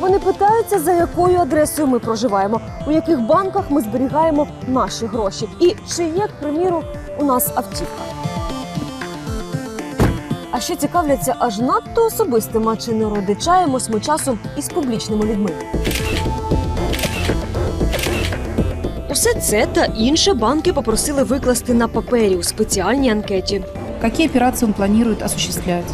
Вони питаються, за якою адресою ми проживаємо, у яких банках ми зберігаємо наші гроші, і чи є, к приміру, у нас автівка. А ще цікавляться аж надто особистим, а чи не родичаємось ми часом із публічними людьми. Усе це та інше банки попросили викласти на папері у спеціальній анкеті. какие операции он планирует осуществлять.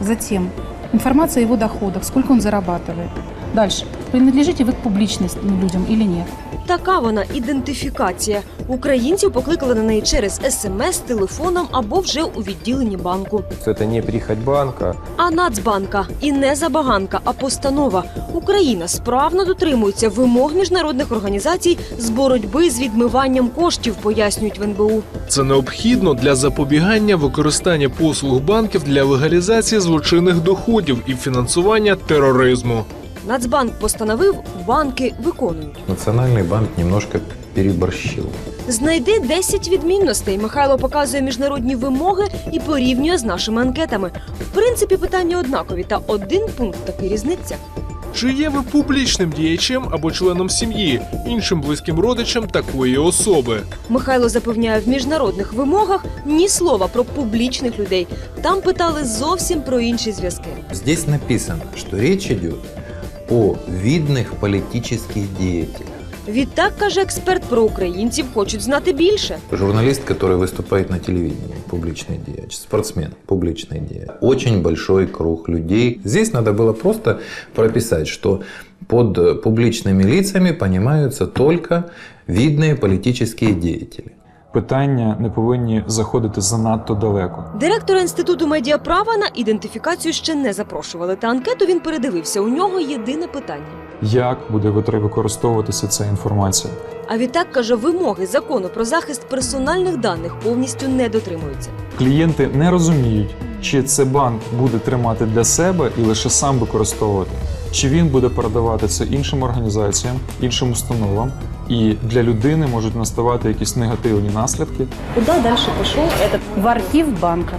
Затем информация о его доходах, сколько он зарабатывает. Дальше. Принадлежите вы к публичным людям или нет? Така вона ідентифікація. Українців покликали на неї через смс, телефоном або вже у відділенні банку. что это не прихоть банка, А Нацбанка і не забаганка, а постанова. Україна справно дотримується вимог міжнародних організацій з боротьби з відмиванням коштів, пояснюють в НБУ. Це необхідно для запобігання використання послуг банків для легалізації злочинних доходів і фінансування тероризму. Нацбанк постановив, банки виконують. Национальный банк немножко переборщил. Знайди 10 відмінностей. Михайло показує міжнародні вимоги і порівнює з нашими анкетами. В принципі, питання однакові, та один пункт таки різниця. Чи є ви публічним діячем або членом сім'ї, іншим близьким родичем такої особи? Михайло запевняє, в міжнародних вимогах ні слова про публічних людей. Там питали зовсім про інші зв'язки. Здесь написано, что речь идет о видных политических деятелях. Відтак каже експерт про українців, хочуть знати більше. Журналист, который выступает на телевидении, публичный деяч, спортсмен, публичный деяч. Очень большой круг людей. Здесь надо было просто прописать, что под э, публичными лицами понимаются только видные политические деятели. Питання не повинні заходити занадто далеко. Директора інституту медіаправа на ідентифікацію ще не запрошували. Та анкету він передивився. У нього єдине питання. Як буде використовуватися ця інформація? А відтак каже, вимоги закону про захист персональних даних повністю не дотримуються. Клієнти не розуміють, чи це банк буде тримати для себе і лише сам використовувати, чи він буде передавати це іншим організаціям, іншим установам, і для людини можуть наставати якісь негативні наслідки. Куда дальше пошел этот? В архив банка.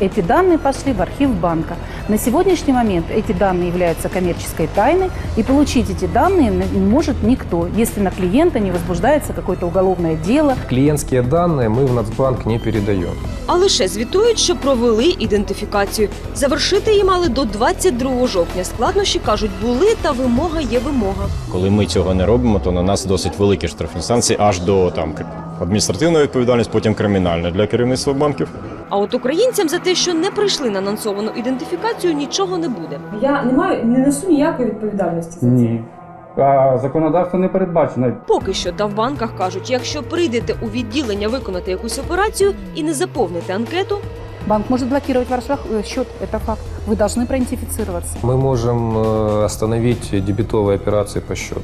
Эти данные пошли в архив банка. На сегодняшний момент эти данные являются коммерческой тайной, и получить эти данные не может никто, если на клиента не возбуждается какое-то уголовное дело, клиентские данные мы в Нацбанк не передаем. А лише звітують, що провели ідентифікацію. Завершити її мали до 22 жовтня. Складнощі кажуть, були та вимога є вимога. Коли ми цього не робимо, то на нас досить великі штрафні санкції аж до там адміністративної відповідальності, потім кримінальна для керівництва банків. А от українцям за те, що не прийшли на анонсовану ідентифікацію, нічого не буде. Я не маю не несу ніякої відповідальності за це. Ні. А законодавство не передбачено. Поки що та в банках кажуть, якщо прийдете у відділення виконати якусь операцію і не заповните анкету, банк может блокировать ваш рах- э, счет. Это факт. Вы должны проидентифицироваться. Мы можем э, остановить дебетовые операции по счету.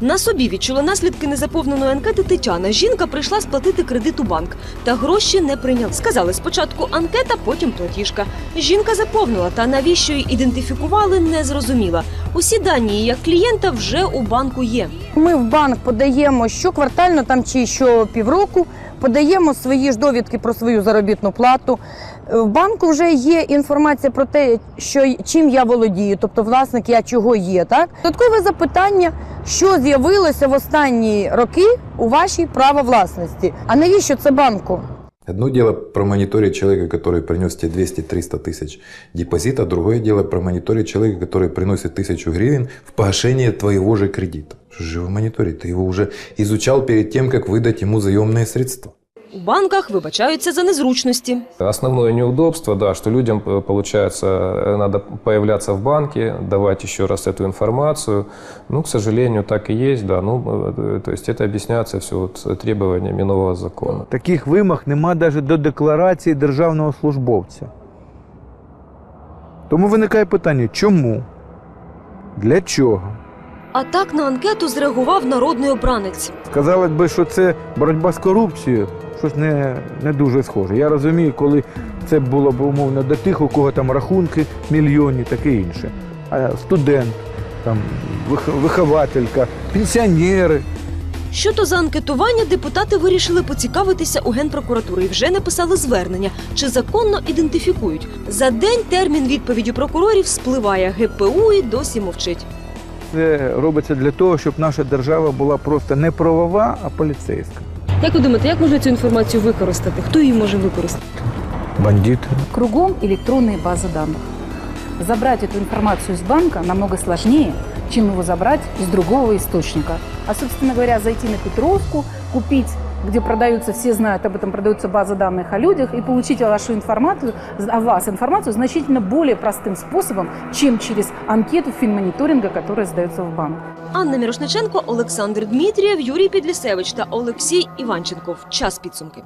на собі відчула наслідки незаповненої анкети Тетяна. Жінка прийшла сплатити кредит у банк, та гроші не прийняли. Сказали спочатку анкета, потім платіжка. Жінка заповнила, та навіщо її ідентифікували, не зрозуміла. Усі дані як клієнта вже у банку є. Ми в банк подаємо щоквартально там чи що півроку, подаємо свої ж довідки про свою заробітну плату. Е, В банку вже є інформація про те, що чим я володію, тобто власник я чого є. Так додаткове запитання, що з'явилося в останні роки у вашій право власності. А навіщо це банку? Одно дело промониторить человека, который принес тебе 200-300 тысяч депозита, другое дело промониторить человека, который приносит тысячу гривен в погашение твоего же кредита. Что же его мониторить? Ты его уже изучал перед тем, как выдать ему заемные средства. У банках вибачаються за незручності. Основное неудобство, да, что людям, э, получается, э, надо появляться в банке, давать еще раз эту информацию. Ну, к сожалению, так и есть, да. Ну, э, то есть это объясняется все вот требованиями нового закона. Таких вимог нема навіть до декларації державного службовця. Тому виникає питання, чому? Для чого? А так на анкету зреагував народний обранець. Сказали би, що це боротьба з корупцією, щось не, не дуже схоже. Я розумію, коли це було б умовно до тих, у кого там рахунки мільйонні, таке інше. А студент, там, вихователька, пенсіонери. Що то за анкетування депутати вирішили поцікавитися у генпрокуратури і вже написали звернення, чи законно ідентифікують. За день термін відповіді прокурорів спливає. ГПУ і досі мовчить це робиться для того, щоб наша держава була просто не правова, а поліцейська. Як ви думаєте, як можна цю інформацію використати? Хто її може використати? Бандити. Кругом электронные базы данных. Забрать эту информацию из банка намного сложнее, чем его забрать из другого источника. А, собственно говоря, зайти на Петровку, купить где продаются, все знают об этом, продаются базы данных о людях, и получить вашу информацию, о вас информацию значительно более простым способом, чем через анкету финмониторинга, которая сдается в банк. Анна Мірошниченко, Олександр Дмитрієв, Юрій Підлісевич та Олексій Іванченков. Час підсумки.